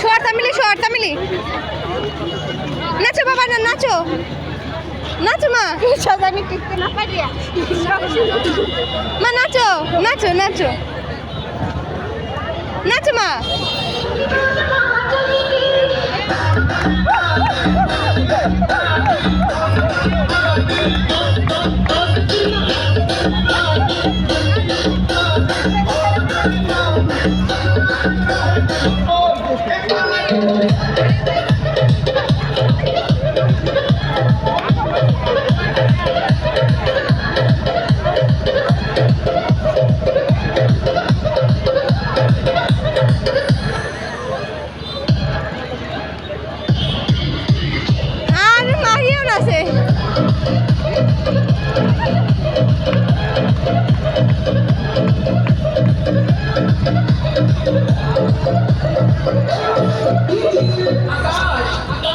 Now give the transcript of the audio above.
Short তামিলি short তামিলি নাচো বাবা, না, নাচো। নাচো মা। মা, নাচো নাচো নাচো। নাচো মা। Oh, Akash! Akash!